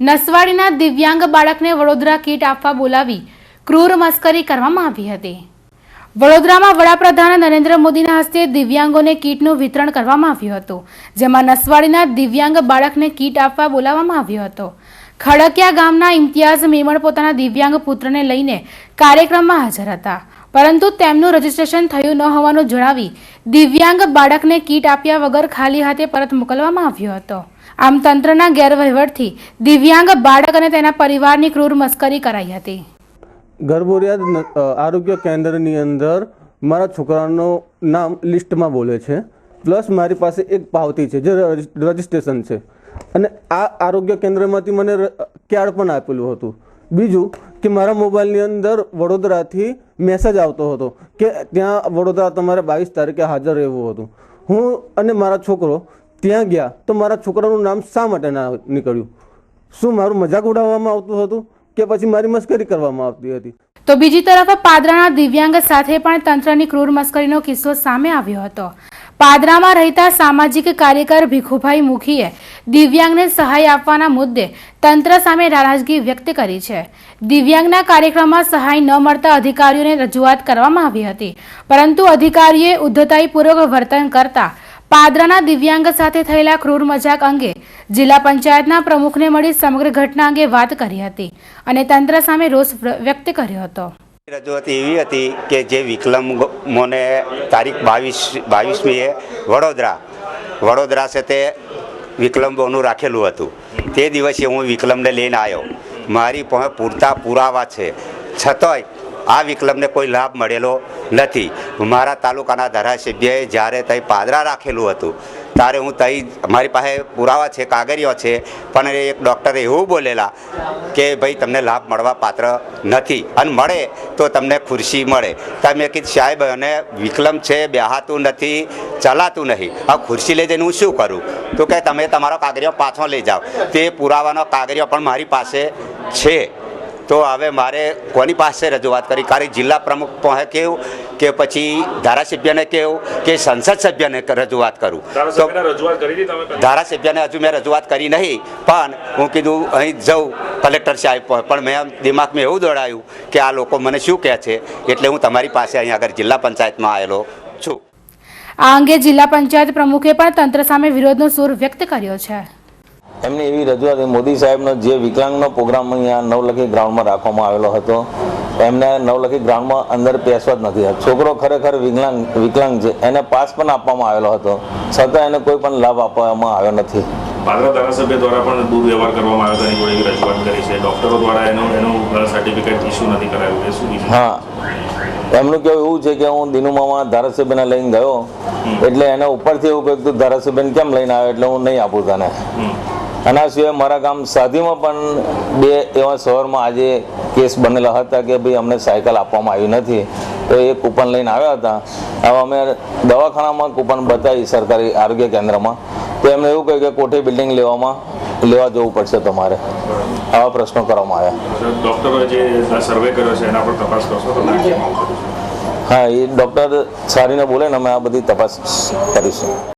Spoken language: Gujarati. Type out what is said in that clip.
નસવાડીના દિવ્યાંગ બાળકને વડોદરા કીટ આપવા બોલાવી ક્રૂર મસ્કરી કરવામાં આવી હતી. વડોદરામાં વડાપ્રધાન નરેન્દ્ર મોદીના હસ્તે દિવ્યાંગોને કીટનું વિતરણ કરવામાં આવ્યું હતું, જેમાં નસવાડીના દિવ્યાંગ બાળકને કીટ આપવા બોલાવવામાં આવ્યો હતો. ખડકિયા ગામના ઇમ્તિયાઝ મેમણ પોતાના દિવ્યાંગ પુત્રને લઈને કાર્યક્રમમાં હાજર હતા. પરંતુ તેમનું રજીસ્ટ્રેશન થયું ન હોવાનું જણાવી દિવ્યાંગ બાળકને કીટ આપ્યા વગર ખાલી હાથે પરત મોકલવામાં આવ્યો હતો. આમ તંત્રના ગેરવહીવટથી દિવ્યાંગ બાળક અને તેના પરિવારની ક્રૂર મસ્કરી કરાઈ હતી. ગર્ભોરિયાદ આરોગ્ય કેન્દ્રની અંદર મારા છોકરાનું નામ લિસ્ટમાં બોલે છે. પ્લસ મારી પાસે એક પાવતી છે જે રજિ- રજિસ્ટ્રેશન છે. અને આ આરોગ્ય કેન્દ્રમાંથી મને કાર્ડ પણ આપેલું હતું. બીજું કે મારા મોબાઈલની અંદર વડોદરાથી મેસેજ આવતો હતો કે ત્યાં વડોદરા તમારે બાવીસ તારીખે હાજર રહેવું હતું. હું અને મારા છોકરો ત્યાં ગયા તો મારા છોકરાનું નામ શા માટે ના નીકળ્યું? શું મારું મજાક ઉડાવવામાં આવતું હતું કે પછી મારી મસ્કરી કરવામાં આવતી હતી? તો બીજી તરફ પાદરાના દિવ્યાંગ સાથે પણ તંત્રની ક્રૂર મસ્કરીનો કિસ્સો સામે આવ્યો હતો. પાદરામાં રહેતા સામાજિક કાર્યકર ભીખુભાઈ મુખીએ દિવ્યાંગને સહાય આપવાના મુદ્દે તંત્ર સામે નારાજગી વ્યક્ત કરી છે. દિવ્યાંગના કાર્યક્રમમાં સહાય ન મળતા અધિકારીઓને રજૂઆત કરવામાં આવી હતી. પરંતુ અધિકારીએ ઉદ્ધતાઈપૂર્વક વર્તન કરતા પાદરાના દિવ્યાંગ સાથે થયેલા ક્રૂર મજાક અંગે જિલ્લા પંચાયતના પ્રમુખને મળી સમગ્ર ઘટના અંગે વાત કરી હતી અને તંત્ર સામે રોષ વ્યક્ત કર્યો હતો. રજૂઆત એવી હતી કે જે વિકલમોને તારીખ બાવીસ બાવીસમીએ વડોદરા વડોદરા છે તે વિકલંબોનું રાખેલું હતું. તે દિવસે હું વિકલમને લઈને આવ્યો. મારી પાસે પૂરતા પુરાવા છે. છતાંય આ વિકલમને કોઈ લાભ મળેલો નથી. મારા તાલુકાના ધારાસભ્યએ જ્યારે ત્યાં પાદરા રાખેલું હતું, ત્યારે હું તઈ મારી પાસે પુરાવા છે, કાગળિયો છે, પણ એક ડૉક્ટરે એવું બોલેલા કે ભાઈ તમને લાભ મળવા પાત્ર નથી. અને મળે તો તમને ખુરશી મળે. તમે કીધું, સાહેબ, અને વિકલમ છે, બેહાતું નથી, ચલાતું નહીં. આ ખુરશી લઈ જઈને હું શું કરું? તો કે, તમે તમારો કાગળિયો પાછો લઈ જાઓ. તે પુરાવાનો કાગળિયો પણ મારી પાસે છે. તો હવે મારે કોની પાસે રજૂઆત કરી? કારણ જિલ્લા પ્રમુખ પાસે કેવું કે પછી ધારાસભ્યને કેવું કે સંસદ સભ્યને રજૂઆત કરું? તો ધારાસભ્યને હજુ મેં રજૂઆત કરી નહીં પણ હું કીધું અહીં જઉં કલેક્ટર સાહેબ. પણ મેં દિમાગમાં એવું દોડાયું કે આ લોકો મને શું કહે છે એટલે હું તમારી પાસે અહીં આગળ જિલ્લા પંચાયતમાં આવેલો છું. આ અંગે જિલ્લા પંચાયત પ્રમુખે પણ તંત્ર સામે વિરોધનો સૂર વ્યક્ત કર્યો છે. એમની એવી રજૂઆત મોદી સાહેબનો જે વિકલાંગનો પ્રોગ્રામ અહીંયા નવલખી ગ્રાઉન્ડમાં રાખવામાં આવેલો હતો એમને નવલખી ગ્રાઉન્ડમાં અંદર પેસવા જ નથી છોકરો ખરેખર વિકલાંગ વિકલાંગ છે એને પાસ પણ આપવામાં આવેલો હતો છતાં એને કોઈ પણ લાભ આપવામાં આવ્યો નથી. પાદરા ધારાસભ્ય દ્વારા પણ દુર્વ્યવહાર કરવામાં આવ્યો હતો એની રજૂઆત કરી છે. ડોક્ટરો દ્વારા એનું એનું સર્ટિફિકેટ ઇસ્યુ નથી કરાયું. એ શું હા. એમનું કેવું એવું છે કે હું દિનુમામાં ધારાસભ્યને લઈને ગયો એટલે એને ઉપરથી એવું કહ્યું તું ધારાસભ્યને કેમ લઈને આવ્યો એટલે હું નહીં આપું તને. આના સિવાય મારા ગામ સાધીમાં પણ બે એવા શહેરમાં આજે કેસ બનેલા હતા કે ભાઈ અમને સાયકલ આપવામાં આવી નથી. તો એ કૂપન લઈને આવ્યા હતા. હવે અમે દવાખાનામાં કૂપન બતાવી સરકારી આરોગ્ય કેન્દ્રમાં. તો એમને એવું કહ્યું કે કોઠી બિલ્ડિંગ લેવામાં લેવા જવું પડશે તમારે. આવા પ્રશ્નો કરવામાં આવ્યા. ડોક્ટરોએ જે સર્વે કર્યો છે એના પર તપાસ કરશો? હા એ ડૉક્ટર સારીને બોલે ને અમે આ બધી તપાસ કરીશું.